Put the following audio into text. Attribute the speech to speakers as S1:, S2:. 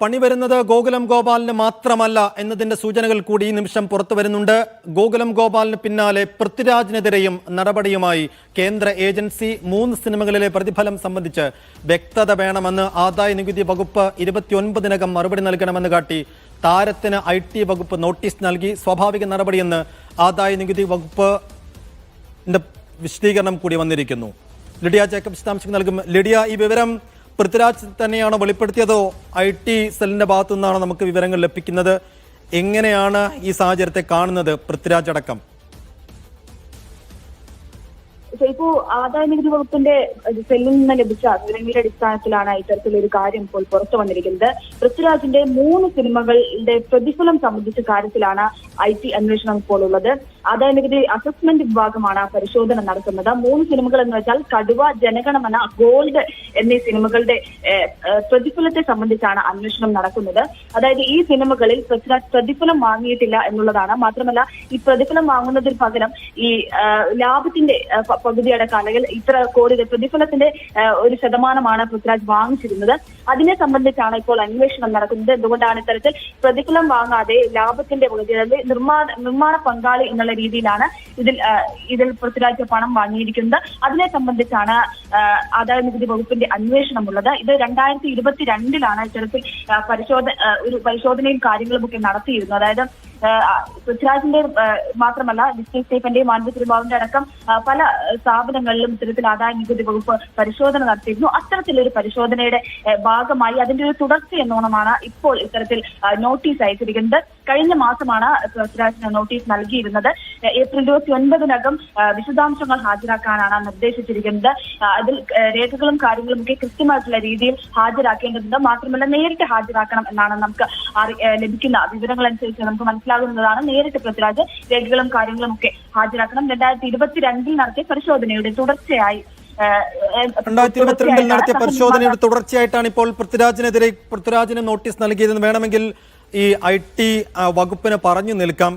S1: പണി വരുന്നത് ഗോകുലം ഗോപാലിന് മാത്രമല്ല എന്നതിന്റെ സൂചനകൾ കൂടി ഈ നിമിഷം പുറത്തു വരുന്നുണ്ട്. ഗോകുലം ഗോപാലിന് പിന്നാലെ പൃഥ്വിരാജിനെതിരെയും നടപടിയുമായി കേന്ദ്ര ഏജൻസി മൂന്ന് സിനിമകളിലെ പ്രതിഫലം സംബന്ധിച്ച് വ്യക്തത വേണമെന്ന് ആദായ നികുതി വകുപ്പ് ഇരുപത്തിയൊൻപതിനകം മറുപടി നൽകണമെന്ന് കാട്ടി താരത്തിന് ഐ ടി വകുപ്പ് നോട്ടീസ് നൽകി. സ്വാഭാവിക നടപടിയെന്ന് ആദായ നികുതി വകുപ്പ് വിശദീകരണം കൂടി വന്നിരിക്കുന്നു. ലിഡിയ ജേക്കബ് വിശദാംശങ്ങൾ നൽകും. ലിഡിയ ഈ വിവരം പൃഥ്വിരാജ് തന്നെയാണ് വെളിപ്പെടുത്തിയതോ? ഐ ടി സെല്ലിന്റെ ഭാഗത്തു നിന്നാണ് നമുക്ക് വിവരങ്ങൾ ലഭിക്കുന്നത്? എങ്ങനെയാണ് ഈ സാഹചര്യത്തെ കാണുന്നത് പൃഥ്വിരാജ് അടക്കം?
S2: ഇപ്പോ ആദായ നികുതി വകുപ്പിന്റെ സെല്ലിൽ നിന്ന് ലഭിച്ച വിവരങ്ങളുടെ അടിസ്ഥാനത്തിലാണ് ഇത്തരത്തിലൊരു കാര്യം ഇപ്പോൾ പുറത്തു വന്നിരിക്കുന്നത്. പൃഥ്വിരാജിന്റെ മൂന്ന് സിനിമകളുടെ പ്രതിഫലം സംബന്ധിച്ച കാര്യത്തിലാണ് ഐ ടി അന്വേഷണം ഇപ്പോൾ ഉള്ളത്. ആദായ നികുതി അസസ്മെന്റ് വിഭാഗമാണ് പരിശോധന നടത്തുന്നത്. മൂന്ന് സിനിമകൾ എന്ന് വെച്ചാൽ കടുവ ജനഗണമന ഗോൾഡ് എന്നീ സിനിമകളുടെ പ്രതിഫലത്തെ സംബന്ധിച്ചാണ് അന്വേഷണം നടക്കുന്നത്. അതായത് ഈ സിനിമകളിൽ പ്രതിഫലം വാങ്ങിയിട്ടില്ല എന്നുള്ളതാണ്. മാത്രമല്ല ഈ പ്രതിഫലം വാങ്ങുന്നതിന് പകരം ഈ ലാഭത്തിന്റെ പകുതിയടക്കം അല്ലെങ്കിൽ ഇത്ര കോടി പ്രതിഫലത്തിന്റെ ഒരു ശതമാനമാണ് പൃഥ്വിരാജ് വാങ്ങിച്ചിരുന്നത്. അതിനെ സംബന്ധിച്ചാണ് ഇപ്പോൾ അന്വേഷണം നടക്കുന്നത്. എന്തുകൊണ്ടാണ് ഇത്തരത്തിൽ പ്രതിഫലം വാങ്ങാതെ ലാഭത്തിന്റെ പകുതി അതായത് നിർമ്മാണ നിർമ്മാണ പങ്കാളി എന്നുള്ള രീതിയിലാണ് ഇതിൽ ഇതിൽ പൃഥ്വിരാജ് പണം വാങ്ങിയിരിക്കുന്നത്. അതിനെ സംബന്ധിച്ചാണ് ആദായ നികുതി വകുപ്പിന്റെ അന്വേഷണം ഉള്ളത് ഇത് രണ്ടായിരത്തി ഇരുപത്തിരണ്ടിലാണ് ഇത്തരത്തിൽ പരിശോധന ഒരു പരിശോധനയും കാര്യങ്ങളും ഒക്കെ നടത്തിയിരുന്നു. അതായത് പൃഥ്വിരാജിന്റെ മാത്രമല്ല ഡിസ്ട്രിക്ട് സ്റ്റേഫന്റെയും മാനവ തിരുമാവിന്റെ അടക്കം പല സ്ഥാപനങ്ങളിലും ഇത്തരത്തിൽ ആദായ നികുതി വകുപ്പ് പരിശോധന നടത്തിയിരുന്നു. അത്തരത്തിലൊരു പരിശോധനയുടെ ഭാഗമായി അതിന്റെ ഒരു തുടർച്ച എന്നോണമാണ് ഇപ്പോൾ ഇത്തരത്തിൽ നോട്ടീസ് അയച്ചിരിക്കുന്നത്. കഴിഞ്ഞ മാസമാണ് പൃഥ്വിരാജിന് നോട്ടീസ് നൽകിയിരുന്നത്. ഏപ്രിൽ ഇരുപത്തി ഒൻപതിനകം വിശദാംശങ്ങൾ ഹാജരാക്കാനാണ് നിർദ്ദേശിച്ചിരിക്കുന്നത്. അതിൽ രേഖകളും കാര്യങ്ങളും ഒക്കെ കൃത്യമായിട്ടുള്ള രീതിയിൽ ഹാജരാക്കേണ്ടതുണ്ട്. മാത്രമല്ല നേരിട്ട് ഹാജരാക്കണം എന്നാണ് നമുക്ക് ലഭിക്കുന്ന വിവരങ്ങൾ അനുസരിച്ച് നമുക്ക് മനസ്സിലാകുന്നതാണ്. നേരിട്ട് പൃഥ്വിരാജ് രേഖകളും കാര്യങ്ങളും ഒക്കെ ഹാജരാക്കണം. രണ്ടായിരത്തി ഇരുപത്തിരണ്ടിൽ നടത്തിയ പരിശോധനയുടെ തുടർച്ചയായി
S1: രണ്ടായിരത്തി ഇരുപത്തിരണ്ടിൽ നടത്തിയ പരിശോധനയുടെ തുടർച്ചയായിട്ടാണ് ഇപ്പോൾ പൃഥ്വിരാജിനെതിരെ പൃഥ്വിരാജിന് നോട്ടീസ് നൽകിയതെന്ന് വേണമെങ്കിൽ ഈ ഐ ടി വകുപ്പിന് പറഞ്ഞു നിൽക്കാം.